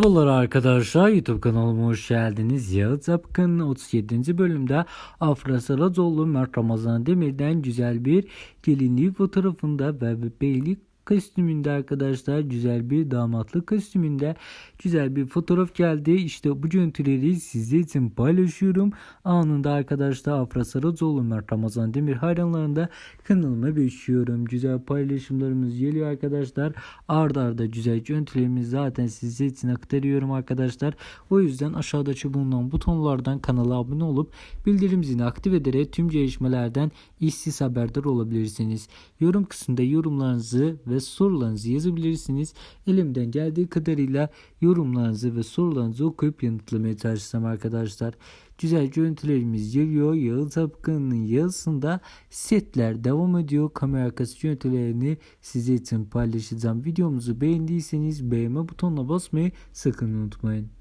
Merhabalar arkadaşlar YouTube kanalıma hoş geldiniz. Yağız Apkın 37. bölümde Afra Saracoğlu Mert Ramazan Demir'den güzel bir gelinliği fotoğrafında ve beylik kostümünde arkadaşlar güzel bir damatlık kostümünde güzel bir fotoğraf geldi. İşte bu görüntüleri sizler için paylaşıyorum. Anında arkadaşlar Afra Saracoğlu Mert Ramazan Demir hayranlarında kanalıma bekliyorum. Güzel paylaşımlarımız geliyor arkadaşlar. Arda arda güzel görüntülerimizi zaten sizler için aktarıyorum arkadaşlar. O yüzden aşağıdaki bulunan butonlardan kanala abone olup bildirim zilini aktif ederek tüm gelişmelerden işsiz haberdar olabilirsiniz. Yorum kısmında yorumlarınızı ve sorularınızı yazabilirsiniz. Elimden geldiği kadarıyla yorumlarınızı ve sorularınızı okuyup yanıtlamaya çalışacağım arkadaşlar. Güzel görüntülerimiz geliyor. Yağız Apkın'ın yazısında setler devam ediyor. Kamera arkası görüntülerini size için paylaşacağım. Videomuzu beğendiyseniz beğenme butonuna basmayı sakın unutmayın.